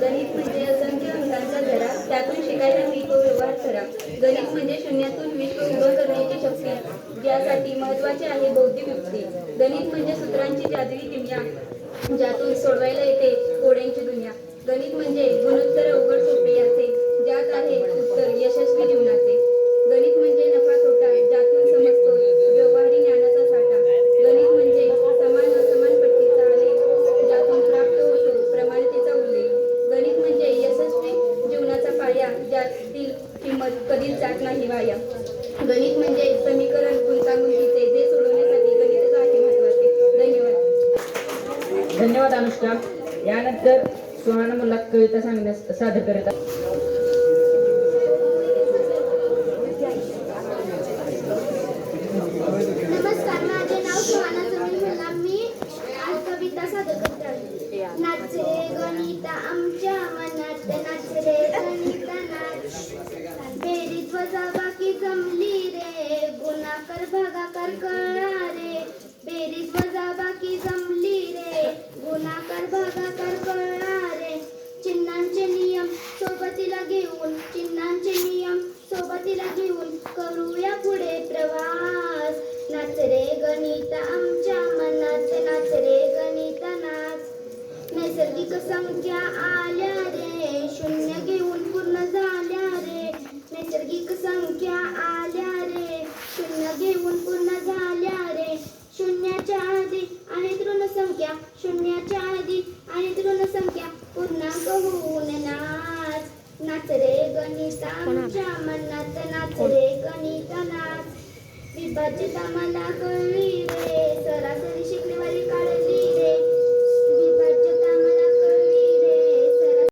गणित म्हणजे असंख्य अंकांचा धरा त्यातून शिकायला मी तो व्यवहार करा गणित म्हणजे शून्यातून विश्व उभं करण्याची शक्ती ज्यासाठी महत्त्वाचे आहे बौद्धिक युक्ती. गणित म्हणजे सूत्रांची जादवी किमया ज्यातून सोडवायला येते कोड्यांची दुनिया. गणित म्हणजे गुणोत्तर अवघड किंमत कधीच जात नाही वाया गणित म्हणजे समीकरण गुंतागुंतीचे जे सोडवण्यासाठी गणितच आहे महत्त्वाचे. धन्यवाद. धन्यवाद अनुष्का. यानंतर सुहाना मुल्ला कविता सांगण्यास सादर करत आहे. नमस्कार माझे नाव सुहाना जमीन मला मी आज कविता सादर करत. आहे नाच गणित आमच्या मनात नाच रे गणित नाच बेरीज वजाबाकी जमली रे. गुणाकार भागाकार कळा रे बेरीज वजाबाकी जमली रे. गुणाकार भागाकार कळा रे चिन्हांचे नियम सोबतीला घेऊन चिन्हांचे नियम सोबतीला घेऊन करूया पुढे प्रवास. नाच रे गणित आमच्या मनात. नाच रे गणित नाच. नैसर्गिक संख्या आल्या रे शून्य घेऊन पूर्ण झाल्या रे एक संख्या आल्या रे. शून्य घेऊन पूर्ण झाल्या रे. शून्याच्या आधी आणि ऋण संख्या. शून्याच्या आधी आणि ऋण संख्या पूर्णांक होऊन नाच. नाच रे गणिता आमच्या मनात नाच रे गणित नाच. विभाजित आम्हाला